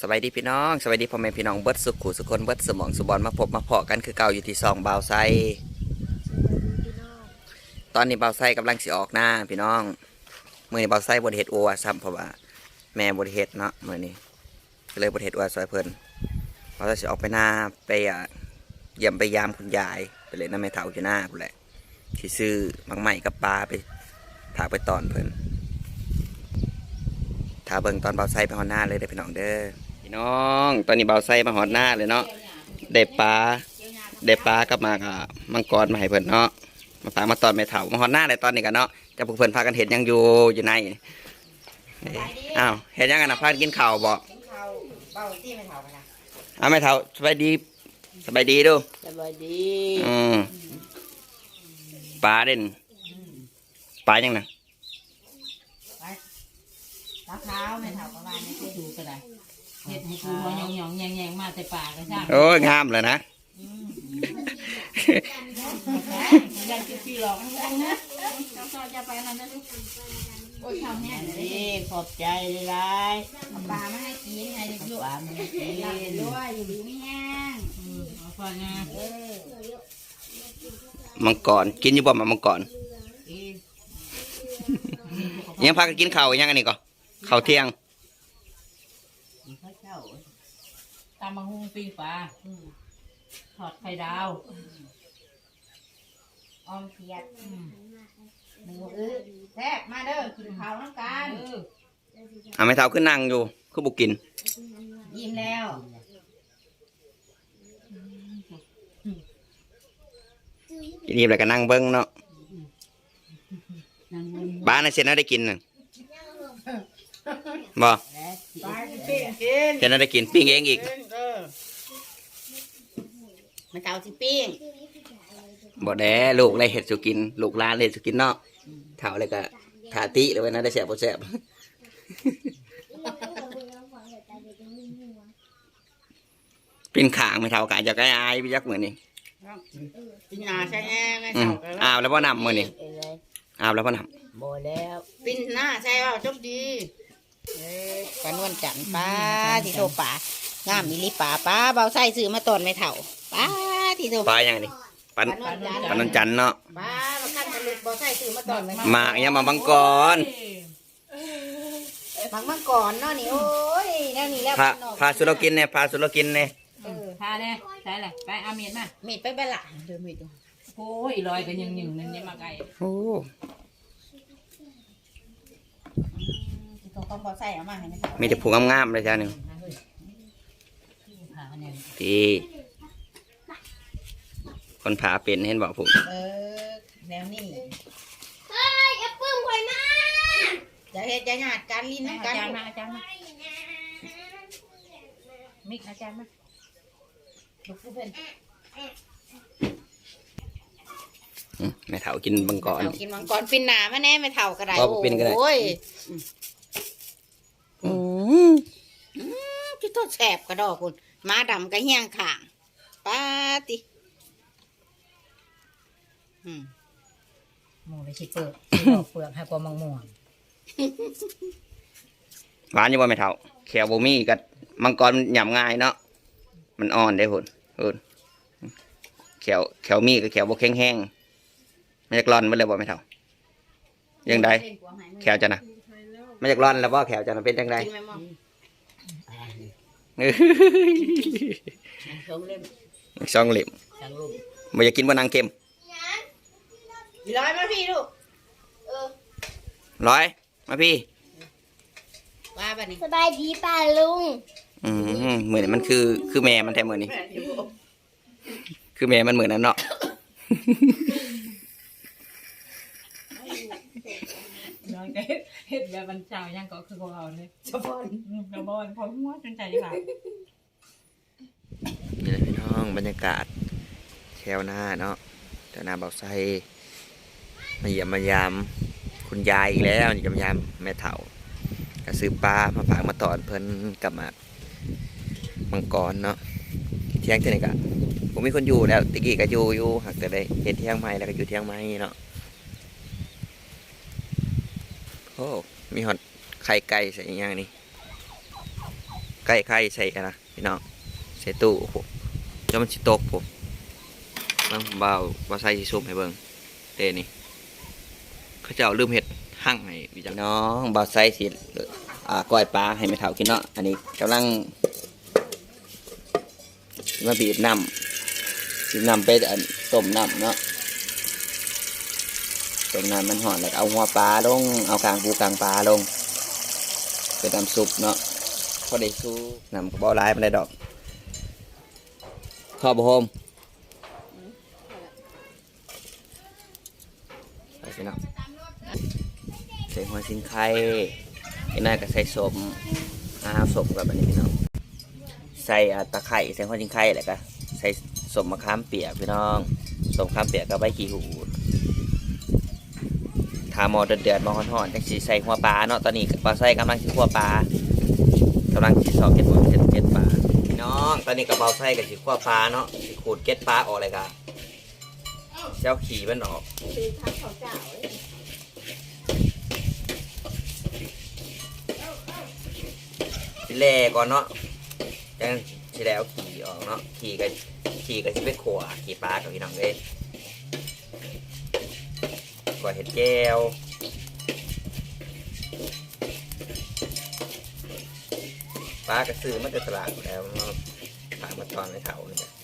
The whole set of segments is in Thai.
สวัสดีพี่น้องสวัสดีพ่อแม่พี่น้องเบิดสุขุสุคนเบิดสมองสุบอลมาพบมาเพาะกันคือเก่าอยู่ที่ซองบาวไซตอนนี้บาวไซกำลังสิออกหน้าพี่น้องมื่อนี้บาวไซบนเฮ็ดอัวซ้ำเพราะว่าแม่บนเฮ็ดเนาะมื่อนี้ก็เลยบนเฮ็ดอัวซอยเพิ่นบาวไซสิออกไปหน้าไปอะเยี่ยมไปยามคุณยายไปเลยน้ำแม่เฒ่าอยู่หน้าพุ่นแหละที่ซื้อมังใหม่กับปลาไปถากไปตอนเพิ่นถ้าเบิ่งตอนเบาไส้ไปหอดหน้าเลยเด้อพี่น้องเด้อ พี่น้อง ตอนนี้เบาไส้มาหอดหน้าเลยเนาะได้ปลาได้ปลากับมากอะมังกรมาให้เพิ่นเนาะมาฝากมาตอนไม่เถ่ามาหอดหน้าเลยตอนนี้กันเนาะจะพวกเพิ่นพากันเห็นยังอยู่อยู่ในนี่อ้าวเห็นยังกันนะพากันกินข้าวบ่กินข้าวเบ้าที่ไม่เท่ากันนะอ้าวไม่เถ่าสบายดีสบายดีดูสวัสดีอืมปลาเด่นปลายังนะ มะพร้าวไม่เท่าประมาณนี้คือดูก็ได้เห็ดให้กูหัวหยองหยองแยงแยงมาแต่ป่าก็ช่างโอ้ยงามเลยนะยังจะพี่หลอกนะนะเราก็จะไปนั่นนะโอ้ยทำเนี่ยนี่ขอบใจหลายปลาไม่ให้กินให้ลูกๆปลามันกินด้วยอยู่ดีไม่แห้งเอาฟังนะมังกรกินอยู่บ่มามังกรกินยังพากันกินข้าวอีกยังอันนี้ก่อน ข้าวเที่ยงข้าวเจ้าตามมังหุงปีปลาทอดไข่ดาวออมเขียดหมูอื้อแซ่บมาเด้อกินข้าวน้ำกันเอออ่าไม่เท่าขึ้นนั่งอยู่คือบุกิน ยิ้มแล้วกินอิ่มแล้วก็นั่งเบิ้งเนาะนั่งบนบ้านน่ะเช่นนั้นได้กินน่ะ บ่และปลาสิปิ้งกินเช่นนั้นได้กินปิ้งเองอีกเออมันเท่าสิปิ้งบ่แด้ลูกเลยเห็ดสุกิน ลูกหลานเลยเฮ็ดสุกินเนาะเท่าเลยก็ขาติเลยวันนั้นได้แสบบ่แสบเป็นขางไม่เท่ากันจะใกล้อายไปยักเหมือนนี่ปิ้งหน้าใช่แน่ไม่อืมเท่ากันอ้าวแล้วบ่นำมือนี่เอ้ยอ้าวแล้วบ่นบ่แล้ว ปิ้นหน้าใช่เปล่าจบดีเอ้ย ปลานวลจันทร์ป้าที่โทป่างามมิลิป่าป้าเบาไส้ซื้อมาตอนไม่เท่าป้าที่โทำปลาอย่างนี้ปันปลานวลจันทร์ปันนันจันทร์เนาะป้ามาขั้นตะลุกเบาไส้ซื้อมาตอนไม่เท่าหมากยังมาบังกรบางเมื่อก่อนเนาะนี่โอ้ยแนวนี้แล้วพาพี่น้องพาสุรกินเนี่ยพาสุรกินเนี่ยเออพาเนี่ยใช่แหละไปเอาเมียนมามีดไปเบละเดินมีดดูโอ้ยลอยกันยังยังนั่นยังมาไกลโอ้ ที่โทเขาเบาไส้เอามาให้ไม่เท่ามีแต่ผูงามๆเลยจ้าหนึ่งพาเนี่ยที่คนผาเป็นเห็นบอกผมเออแนวนี้เฮ้ยอย่าปึ้มข่อยมาจะเฮ็ดจะหยาดการลิ้นอากันจารย์มาอาจารย์มามิกอาจารย์มาลูกผู้เพิ่นอืมแม่เถากินบังกร เอากินมังกรปิ้นหนามาแน่ไม่เท่าก็ได้เอาปิ้นก็ได้ โอ้ย อืมพี่ตัวแสบกระดอกคุณมาดำกระเฮียงข่างป้าติอืมหมูเลยชิเปิดเปลือกให้กว่ามังม่วงหวานอยู่บ่แม่เถาแขวบ่มีกับมังกรมันหยำง่ายเนาะมันอ่อนได้หุ่นหุ่นแขวแขวมีกับแขวบ่แข็งแห้งมันจะกร่อนไปเลยบ่แม่เถายังไดแขวจะนะ มันจะกร่อนแล้วบ่แขวจะนะเป็นจังไดกินไหมมองเอ้ยชงเล่มสองเหลี่ยมจังลูกบ่อยากกินบ่นางเค็มอีร้อยมาพี่ลูกเออร้อยมาพี่ว่าบัดนี้สบายดีป่าลุงอืมเหมือนมันคือคือแม่มันแท้เหมือนนี่คือแม่มันเหมือนนั่นเนาะ น้องจะเฮ็ดแบบบรรเจ้ายังก็คือของเราเนี่ยสะพอนกระบอนพอหัวจนใจขาดนี่แหละพี่น้องบรรยากาศแถวหน้าเนาะแถวหน้าเบาไซมาเยี่ยมมายาม คุณยายอีกแล้วนี่จะมายามแม่เฒ่าก็ซื้อปลามาฝากมาตอนเพิ่นกับมามังกรเนาะเที่ยงเท่านี้ก็ผมมีคนอยู่แล้วตะกี้ก็อยู่อยู่หากแต่ได้เฮ็ดเที่ยงใหม่แล้วก็อยู่เที่ยงใหม่เนาะ โอ้ มีฮอดไข่ไก่ใส่อย่างนี้ใกล้ไข่ใส่กันนะพี่น้องใส่ตู้ผมจะมันสิตกผมบางเบาบาใส่สิซุปให้เบิ่งเด้นี่เขาจะเอาลืมเห็ดหั่งให้พี่จังน้องบาใส่สิอ่าก้อยปลาให้ไม่เท่ากินเนาะอันนี้กำลังมาบีบน้ำบีบน้ำไปอันต้มน้ำเนาะ ต้มน้ำมันหอนแล้วเอาหัวปลาลง เอากลางปูกลางปลาลงเป็นน้ำซุปเนาะพอได้สู้น้ำก็บ่ร้ายมันได้ดอกข้าบโฮมไปสินะใส่หัวสิงไข่ไอ้นั่นก็ใส่สมอาสมกับอันนี้พี่น้องใส่ตะไคร้ใส่หัวสิงไข่แล้วก็ใส่สมมะขามเปียกพี่น้องสมมะขามเปียกกับใบขี้หู ดทาหมอเดือดๆหมอห่อนๆจังสีใส่หัวปลาเนาะตอนนี้ปลาใส่กำลังสิหัวปลากำลังสิสอบเก็ดหัวเก็ดเก็ดปลาพี่น้องตอนนี้กับเบาใส่กับสิหัวปลาเนาะสิขูดเก็ดปลาออกเลยกะเจ้าขี่มันออกแล่ก่อนเนาะจังสิแล้วขี่ออกเนาะขี่กันขี่กันสิไปขัวขี่ปลากับพี่น้องเอ้ย ว่าเห็ดแก้วปลากระสือมันจะตลาดแล้วผ่านมาตอนในเถานี่ย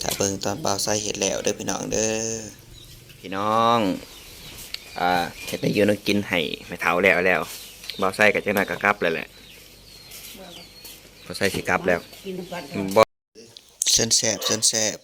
ถ้าเบิ่งตอนเปล่าใส่เห็ดแล้วเด้อพี่น้องเด้อพี่น้องอ่าเห็ดได้ยืนกินให้ไม่เท่าแล้วแล้วเบาใส่กับเจ้าหน้ายก็กลับเลยแหละเบาใส่สิกลับแล้วกินกันบ่เส้นแสบเส้นแสบ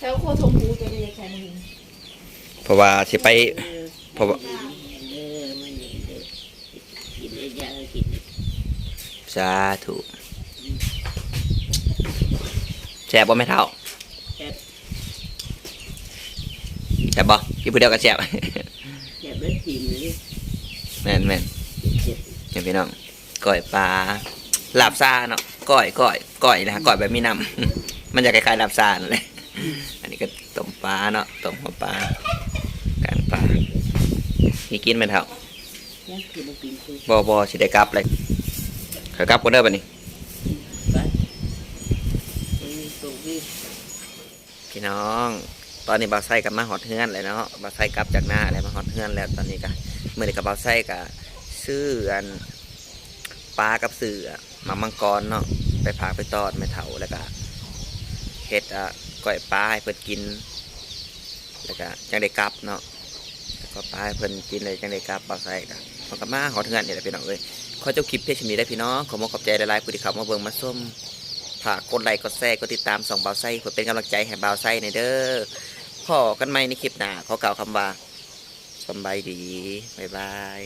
แล้วโคชมพูตัวนี้ใครมึงเพราะว่าสิไปเพราะว่า สาธุแสบบ่แม่เท่าแสบบ่กินผู้เดียวก็แสบแค่เบ็ดทีมเลยแม่นแม่นเห็นพี่น้องก้อยปลาลาบซาเนาะก้อยก้อยก้อยนะฮะก้อยแบบมีน้ำมันจะคล้ายๆลาบซานั่นแหละอันนี้ก็ต้มปลาเนาะต้มหัวปลากางปลามีกินไหมเท่ายังกินบ่กินคือบอบอสิได้กลับเลย ขอกลับคนเด้อบัดนี้ พี่น้อง ตอนนี้บาวไส้กับมาฮอดเฮือนเลยเนาะบาวไส้กลับจากหน้าแล้วมาฮอดเฮือนแล้วตอนนี้ก็มื้อนี้กับบาวไส้ก็ซื้ออันปลากับเสือมามังกรเนาะไปผากไปตอดไม่เถาแล้วก็เฮ็ดอะก้อยปลาให้เพิ่นกิน แล้วก็จังได้กลับเนาะแล้วก็ปลาให้เพิ่นกินเลยจังได้กลับบาวไส้ก็พอกับมาฮอดเฮือนนี่แหละพี่น้องเอ้ย ขอจบคลิปเพียงเท่านี้ได้พี่น้อง ขอมขอบใจหลายๆผู้ที่เข้ามาเบิ่งมาส้มฝากกดไลค์กดแชร์กดติดตามส่องเบาไส้เพื่อเป็นกำลังใจให้เบาไส้ในเด้อพอกันไหมในคลิปหน้าขอกล่าวคำว่าสบายดีบ๊ายบาย